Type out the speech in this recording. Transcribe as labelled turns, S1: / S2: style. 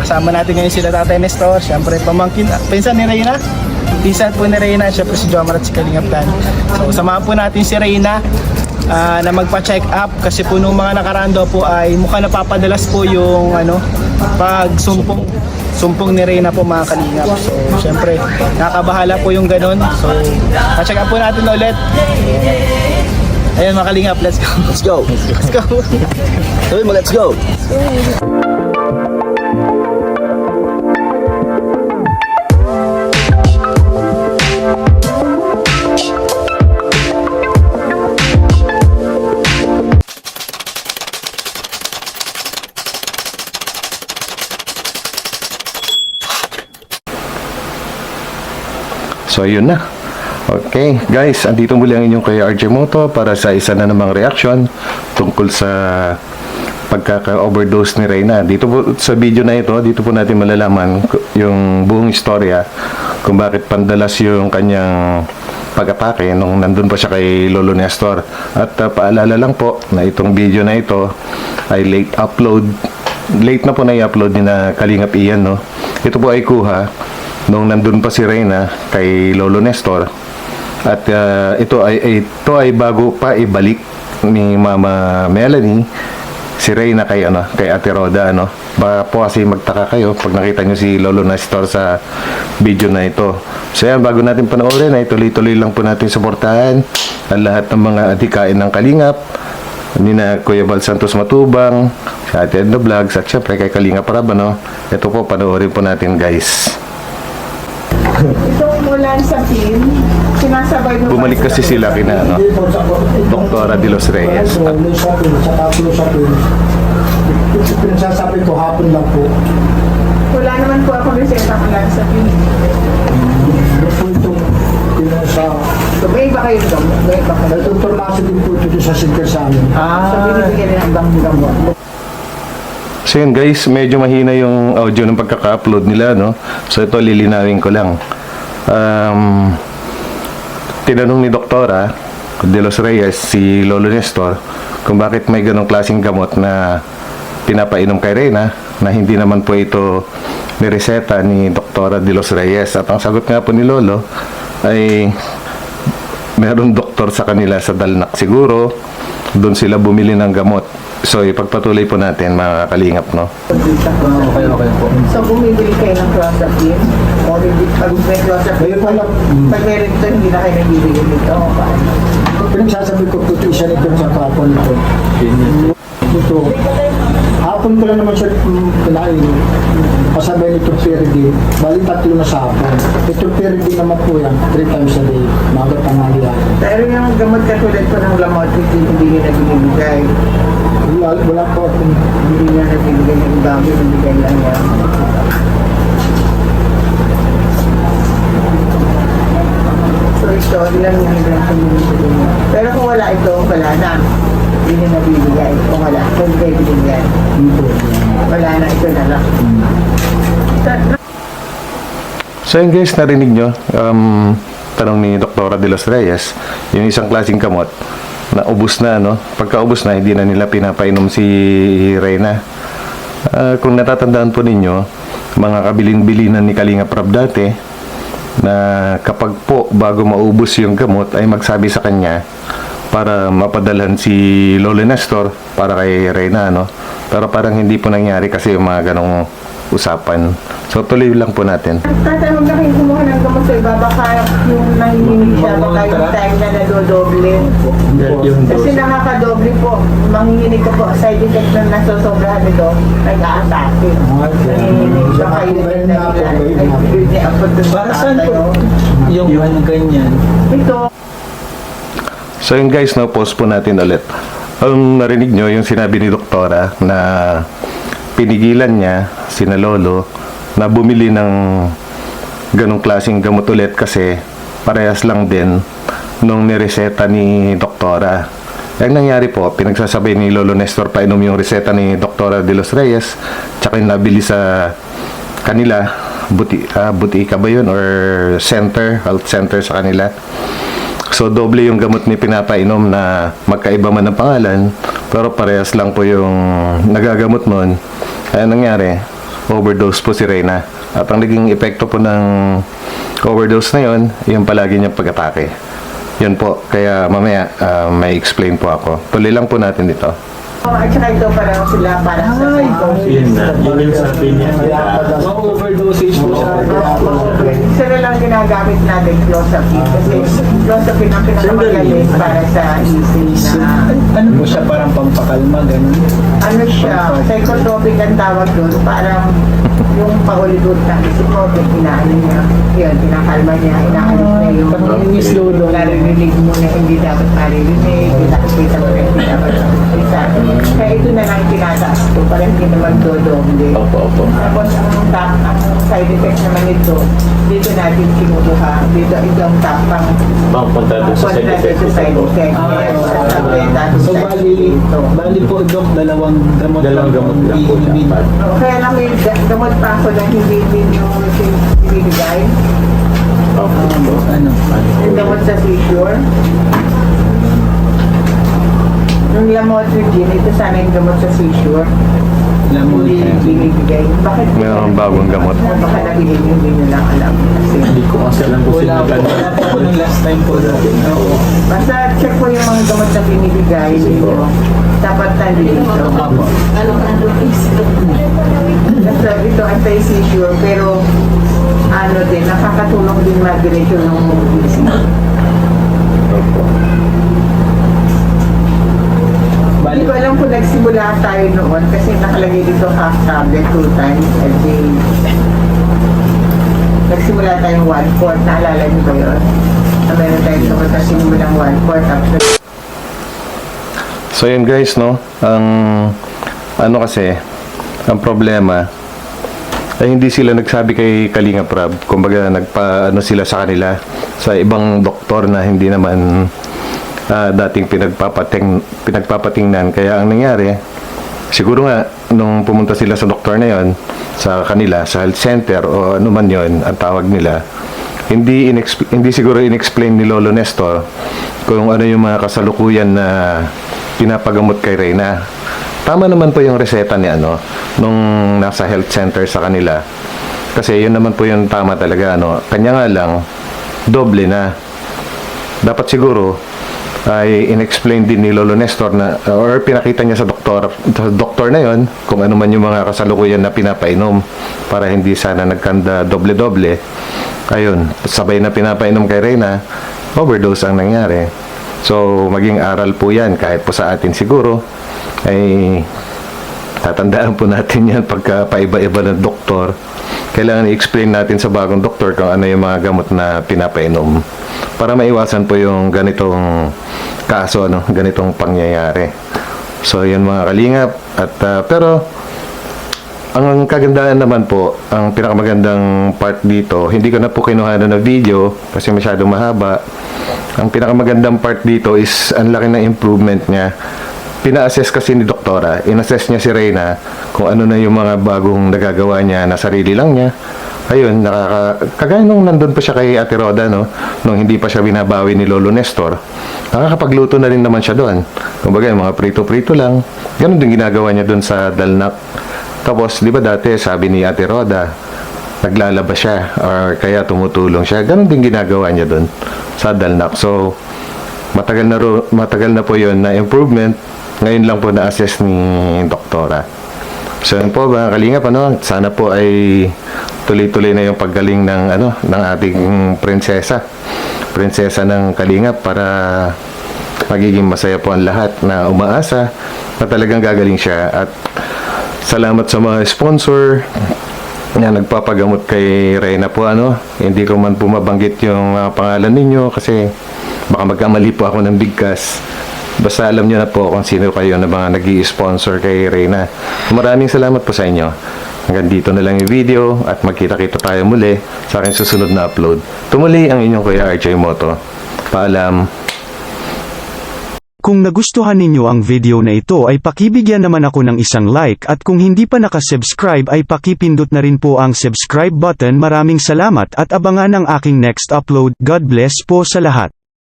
S1: kasama natin ngayon sila Tatay Nestor, syempre pamangkin, pinsan ni Reyna. Pinsan po ni Reyna, syempre si Jomar at si Kalingap Dan. So samahan po natin si Reyna ah, na magpa-check up kasi po nung mga nakaraan daw po ay mukha napapadalas po yung ano, pag sumpong sumpong ni Reyna po mga kalingap. So, syempre, nakabahala po yung ganun. So, pa-check up po natin ulit. Ayun mga kalingap, let's go.
S2: Let's go.
S1: Let's go.
S2: Sabi mo, let's go.
S3: So ayun na. Okay, guys, andito muli ang inyong Kuya RJ Moto para sa isa na namang reaction tungkol sa pagkaka-overdose ni Reyna. Dito po sa video na ito, dito po natin malalaman yung buong istorya kung bakit pandalas yung kanyang pag-atake nung nandun pa siya kay Lolo Nestor. At uh, paalala lang po na itong video na ito ay late upload. Late na po na i-upload ni na Kalingap Ian, no? Ito po ay kuha nung nandun pa si Reyna kay Lolo Nestor at uh, ito ay ito ay bago pa ibalik ni Mama Melanie si Reyna kay ano kay Ate Roda ano. Ba po kasi magtaka kayo pag nakita nyo si Lolo Nestor sa video na ito. So yan bago natin panoorin ay tuloy-tuloy lang po natin suportahan ang lahat ng mga adikain ng Kalingap. Ni na Kuya Bal Santos Matubang si Ate Edna Vlogs at syempre kay Kalingap Rabano ito po panoorin po natin guys bumalik kasi sila kina ano Doktora De Los Reyes at.
S4: Pinagsasabi ko hapon lang po.
S5: Wala naman po ako reseta mulan sa pin.
S4: Ano po itong sa...
S5: So, may iba kayo doon? May iba kayo?
S4: Nagtuturnaso din po ito sa center sa amin.
S5: So, binibigyan nila ang bang mo.
S3: So yun guys, medyo mahina yung audio ng pagkaka-upload nila, no? So ito, lilinawin ko lang. Um, tinanong ni Doktora De Los Reyes si Lolo Nestor kung bakit may ganong klaseng gamot na pinapainom kay Reyna na hindi naman po ito nireseta ni Doktora De Los Reyes. At ang sagot nga po ni Lolo ay meron doktor sa kanila sa Dalnak siguro. Doon sila bumili ng gamot. So, ipagpatuloy po natin mga kalingap, no?
S4: Okay, okay po.
S5: So, bumibili kayo ng clozapine? O hindi, pag may clozapine,
S4: Ngayon pa lang.
S5: pag may rin hindi na kayo nagbibigay dito. O, paano?
S4: Pinagsasabi ko po ito isa nito sa kapon ito. Ito. Hapon ko lang naman siya mm, kinain. Kasabay nito Perdi. Bali tatlo na sa hapon. Ito Perdi naman po yan. Three times a day. Magat ang halihan.
S5: Pero yung gamot katulad ko ng lamot, hindi hindi nyo nagbibigay.
S4: Wala, wala po
S5: Hindi nyo nagbibigay ng dami, nabigay lang yan. So, ito, ilang yung mo. Pero kung wala ito, wala na. Hindi nyo nabibigay. Kung wala, kung kayo binigyan. Wala na, ito na lang.
S3: So yun guys, narinig nyo, um, tanong ni Doktora De Los Reyes, yung isang klaseng kamot na ubus na, no? Pagkaubos na, hindi na nila pinapainom si Reyna. Ah, kung natatandaan po ninyo, mga kabilin-bilinan ni Kalinga Prab dati, na kapag po bago maubos yung gamot ay magsabi sa kanya para mapadalhan si Lolo Nestor para kay Reyna, no? Pero parang hindi po nangyari kasi yung mga ganong usapan. So tuloy lang po natin.
S5: Tatanong na kayo kumuha ng gamot sa iba, baka yung nanginginig siya, baka yung time na nadodoble. Kasi nakakadoble po. Manginginig ka po, side effect na nasosobrahan nito, nag-a-atake. Nanginginig, yun yung nag-a-atake.
S6: Para saan po? Yung ganyan.
S5: Ito,
S3: So yun guys, no, pause po natin ulit. Ang narinig nyo, yung sinabi ni Doktora na pinigilan niya, sina Lolo, na bumili ng ganong klaseng gamot ulit kasi parehas lang din nung nireseta ni Doktora. Ang nangyari po, pinagsasabay ni Lolo Nestor pa inom yung reseta ni Doktora De Los Reyes, tsaka yung nabili sa kanila, buti, ah, butika ba yun or center, health center sa kanila. So doble yung gamot ni pinapainom na magkaiba man ang pangalan pero parehas lang po yung nagagamot nun. Kaya nangyari, overdose po si Reyna. At ang naging epekto po ng overdose na yon, yung palagi niyang pag-atake. Yun po, kaya mamaya ah, may explain po ako. Tuloy lang po natin dito.
S5: Oh, saka ito parang sila para sa psychosis.
S6: Yun na, yun yung sabi niya.
S4: Ma-overdosage po siya.
S5: Lang ginagamit natin clozapine kasi clozapine ang pinakamagaling para sa easy na
S6: Ano po siya parang pampakalma, ganun?
S5: ano siya, psychotropic ang tawag doon, parang yung paulit-ulit ng isip mo, inaano niya, yun, pinakalma niya, inaalis na yung
S6: Panginginis lolo.
S5: naririnig mo na hindi dapat maririnig, pinakikita mo na hindi dapat isa. Kaya ito na lang tinataas ko, para hindi naman dodoble.
S6: Opo, opo.
S5: Tapos ang top, ang side effect naman ito, dito natin kinukuha, dito ito ang top pang
S6: Pangpunta doon sa side effect.
S5: sa side effect.
S6: Ah,
S4: So, bali, bali po, Dok, dalawang gamot
S6: Dalawang gamot lang po
S4: iinibin.
S6: dapat.
S5: Kaya lang may ga- gamot pa ako na hindi din yung binibigay.
S4: Ano?
S5: Yung gamot sa seizure. Yung lamotrigine, ito sana yung gamot sa seizure.
S4: Lamon.
S5: Hindi binibigay. Bakit?
S3: Mayroong bagong gamot.
S5: Baka nabili niyo, hindi nyo lang alam. Kasi
S6: Hindi ko kasi alam kung sino
S4: Wala po.
S6: nag-
S4: Wala po ako nung last time po. Dok. Oo.
S5: Basta check po yung mga gamot na binibigay ninyo. Dapat nandito.
S4: Apo.
S5: Kasi ito anti-seizure pero ano din, nakakatulong din mag-regulate ng.
S4: Bali,
S5: Hindi ko alam kung nagsimula tayo noon kasi nakalagay dito half tablet two times a day. Nagsimula tayong one-fourth, naalala niyo ba yun? Na meron tayong gamot na sinimulang one-fourth tapos
S3: So yun guys, no? Ang ano kasi, ang problema ay hindi sila nagsabi kay Kalinga Prab. Kumbaga nagpa ano sila sa kanila sa ibang doktor na hindi naman ah, dating pinagpapating pinagpapatingnan. Kaya ang nangyari, siguro nga nung pumunta sila sa doktor na yon sa kanila sa health center o ano man yon ang tawag nila hindi hindi siguro inexplain ni Lolo Nestor kung ano yung mga kasalukuyan na pinapagamot kay Reyna. Tama naman po yung reseta ni ano nung nasa health center sa kanila. Kasi yun naman po yung tama talaga ano. Kanya nga lang doble na. Dapat siguro ay inexplain din ni Lolo Nestor na or pinakita niya sa doktor sa doktor na yon kung ano man yung mga kasalukuyan na pinapainom para hindi sana nagkanda doble-doble ayun sabay na pinapainom kay Reyna overdose ang nangyari so maging aral po yan kahit po sa atin siguro ay tatandaan po natin yan pagka paiba-iba ng doktor kailangan i-explain natin sa bagong doktor kung ano yung mga gamot na pinapainom para maiwasan po yung ganitong kaso ano, ganitong pangyayari so yan mga kalingap at ah, pero ang kagandahan naman po, ang pinakamagandang part dito, hindi ko na po kinuha na video kasi masyadong mahaba. Ang pinakamagandang part dito is ang laki ng improvement niya. Pina-assess kasi ni doktora, in-assess niya si Reyna kung ano na yung mga bagong nagagawa niya na sarili lang niya. Ayun, nakaka kagaya nung nandun pa siya kay Ate Roda, no? Nung hindi pa siya binabawi ni Lolo Nestor. Nakakapagluto na rin naman siya doon. Kumbaga, mga prito-prito lang. Ganun din ginagawa niya doon sa Dalnak. Tapos, di ba dati, sabi ni Ate Roda, naglalaba siya or kaya tumutulong siya. Ganon din ginagawa niya doon sa Dalnak. So, matagal na, ro- matagal na po yon na improvement. Ngayon lang po na-assess ni doktora. So, yun po mga kalingap, ano, sana po ay tuloy-tuloy na yung paggaling ng, ano, ng ating prinsesa. Prinsesa ng kalingap para magiging masaya po ang lahat na umaasa na talagang gagaling siya at Salamat sa mga sponsor na nagpapagamot kay Reyna po ano. Hindi ko man po mabanggit yung mga pangalan ninyo kasi baka magkamali po ako ng bigkas. Basta alam niyo na po kung sino kayo na mga nag sponsor kay Reyna. Maraming salamat po sa inyo. Hanggang dito na lang yung video at magkita-kita tayo muli sa aking susunod na upload. Tumuli ang inyong Kuya RJ Moto. Paalam.
S7: Kung nagustuhan ninyo ang video na ito ay pakibigyan naman ako ng isang like at kung hindi pa nakasubscribe ay pakipindot na rin po ang subscribe button. Maraming salamat at abangan ang aking next upload. God bless po sa lahat.